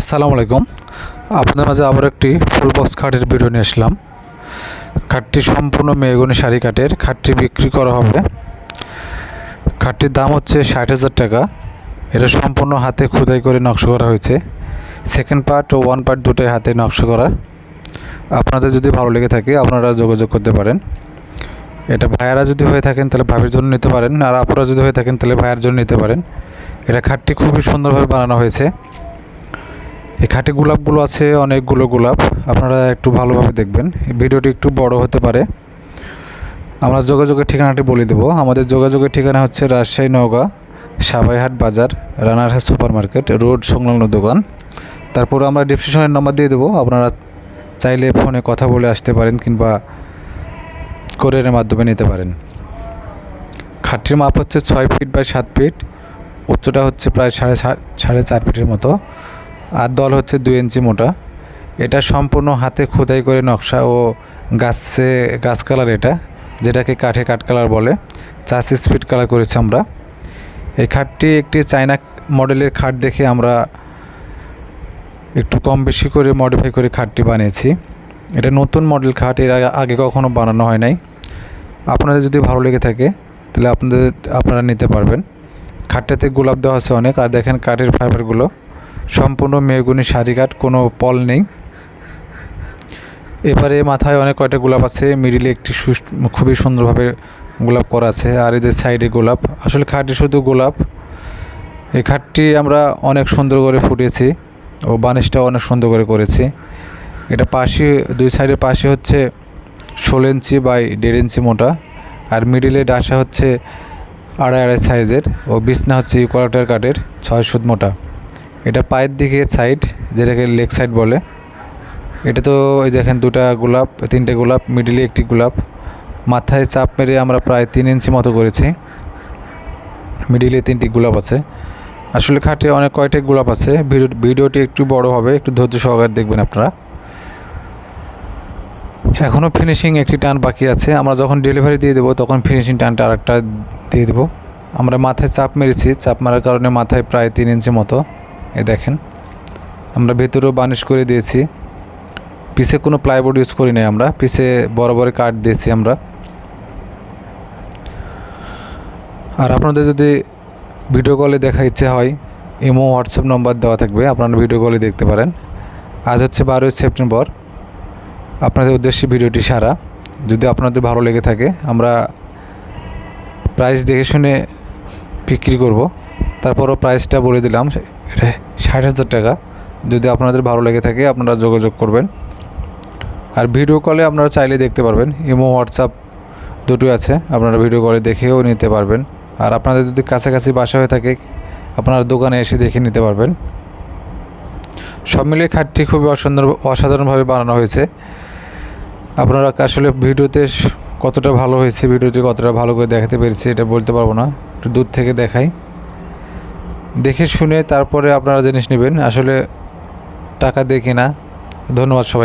আসসালামু আলাইকুম। আপনাদের মাঝে আবার একটি ফুল বক্স খাটের ভিডিও নিয়ে আসলাম। খাটটি সম্পূর্ণ মেহগনি শাড়ি কাঠের। খাটটি বিক্রি করা হবে। খাটটির দাম হচ্ছে ষাট হাজার টাকা। এটা সম্পূর্ণ হাতে খোদাই করে নকশা করা হয়েছে। সেকেন্ড পার্ট ও ওয়ান পার্ট দুটোই হাতে নকশা করা। আপনাদের যদি ভালো লেগে থাকে, আপনারা যোগাযোগ করতে পারেন। এটা ভাইয়ারা যদি হয়ে থাকেন, তাহলে ভাবির জন্য নিতে পারেন। আর আপনারা যদি হয়ে থাকেন, তাহলে ভাইয়ের জন্য নিতে পারেন। এটা খাটটি খুবই সুন্দরভাবে বানানো হয়েছে। এই খাটে গোলাপগুলো আছে, অনেকগুলো গোলাপ। আপনারা একটু ভালোভাবে দেখবেন। ভিডিওটি একটু বড় হতে পারে। আমরা যোগাযোগের ঠিকানাটি বলে দেবো। আমাদের যোগাযোগের ঠিকানা হচ্ছে রাজশাহী নওগাঁ সাবাইহাট বাজার, রানারহাট সুপার মার্কেট রোড সংলগ্ন দোকান। তারপর আমরা ডিসক্রিপশনের নাম্বার দিয়ে দেবো। আপনারা চাইলে ফোনে কথা বলে আসতে পারেন কিংবা কোরিয়ারের মাধ্যমে নিতে পারেন। খাটটির মাপ হচ্ছে ছয় ফিট বাই সাত ফিট। উচ্চটা হচ্ছে প্রায় সাড়ে সাড়ে চার ফিটের মতো। আর দল হচ্ছে দুই ইঞ্চি মোটা। এটা সম্পূর্ণ হাতে খোদাই করে নকশা ও গাছে গাছ কালার এটা, যেটাকে কাঠে কাঠ কালার বলে। চাষ স্পিড কালার করেছি আমরা। এই খাটটি একটি চায়না মডেলের খাট দেখে আমরা একটু কম বেশি করে মডিফাই করে খাটটি বানিয়েছি। এটা নতুন মডেল খাট, এর আগে- কখনো বানানো হয় নাই। আপনাদের যদি ভালো লেগে থাকে, তাহলে আপনাদের আপনারা নিতে পারবেন। খাটটাতে গোলাপ দেওয়া আছে অনেক, আর দেখেন কাঠের ফাইবারগুলো সম্পূর্ণ মেহগুনি শাড়ি কাঠ কোনো পল নেই। এবারে মাথায় অনেক কয়টা গোলাপ আছে, মিডিলে একটি খুবই সুন্দরভাবে গোলাপ করা আছে, আর এদের সাইডে গোলাপ। আসলে খাটটি শুধু গোলাপ, এই খাটটি আমরা অনেক সুন্দর করে ফুটিয়েছি ও বানিশটাও অনেক সুন্দর করে করেছি। এটা পাশে, দুই সাইডের পাশে হচ্ছে ষোলো ইঞ্চি বাই দেড় ইঞ্চি মোটা, আর মিডিলে ডাসা হচ্ছে আড়াই আড়াই সাইজের ও বিছনা হচ্ছে ইকোয়ালাটার কাঠের, ছয় সুত মোটা। এটা পায়ের দিকে সাইড যেটাকে লেগ সাইড বলে। এটা তো ওই দেখেন দুটা গোলাপ, তিনটে গোলাপ মিডিলে একটি গোলাপ। মাথায় চাপ মেরে আমরা প্রায় তিন ইঞ্চি মতো করেছি। মিডিলে তিনটি গোলাপ আছে। আসলে খাটে অনেক কয়টাই গোলাপ আছে। ভিডিও, ভিডিওটি একটু বড় হবে, একটু ধৈর্য সহকারে দেখবেন আপনারা। এখনও ফিনিশিং একটি টান বাকি আছে। আমরা যখন ডেলিভারি দিয়ে দেবো, তখন ফিনিশিং টানটা আরেকটা দিয়ে দেবো। আমরা মাথায় চাপ মেরেছি। চাপ মারার কারণে মাথায় প্রায় তিন ইঞ্চি মতো। এ দেখেন, আমরা ভেতরেও বানিশ করে দিয়েছি। পিছে কোনো প্লাইবোর্ড ইউজ করি নাই আমরা, পিছে বড় বড় কাঠ দিয়েছি আমরা। আর আপনাদের যদি ভিডিও কলে দেখা ইচ্ছে হয়, ইমো, হোয়াটসঅ্যাপ নম্বর দেওয়া থাকবে, আপনারা ভিডিও কলে দেখতে পারেন। আজ হচ্ছে বারোই সেপ্টেম্বর, আপনাদের উদ্দেশ্যে ভিডিওটি সারা। যদি আপনাদের ভালো লেগে থাকে, আমরা প্রাইস দেখে শুনে বিক্রি করব। তারপরও প্রাইসটা বলে দিলাম এটা ষাট হাজার টাকা। যদি আপনাদের ভালো লেগে থাকে, আপনারা যোগাযোগ করবেন। আর ভিডিও কলে আপনারা চাইলে দেখতে পারবেন, ইমো, হোয়াটসঅ্যাপ দুটোই আছে। আপনারা ভিডিও কলে দেখেও নিতে পারবেন। আর আপনাদের যদি কাছাকাছি বাসা হয়ে থাকে, আপনারা দোকানে এসে দেখে নিতে পারবেন। সব মিলিয়ে খাটটি খুবই অসুন্দর, অসাধারণভাবে বানানো হয়েছে। আপনারা আসলে ভিডিওতে কতটা ভালো হয়েছে, ভিডিওটি কতটা ভালো করে দেখাতে পেরেছি, এটা বলতে পারব না। একটু দূর থেকে দেখাই। দেখে শুনে তারপরে আপনারা জিনিস নেবেন আসলে টাকা দিয়ে কিনা। ধন্যবাদ সবাই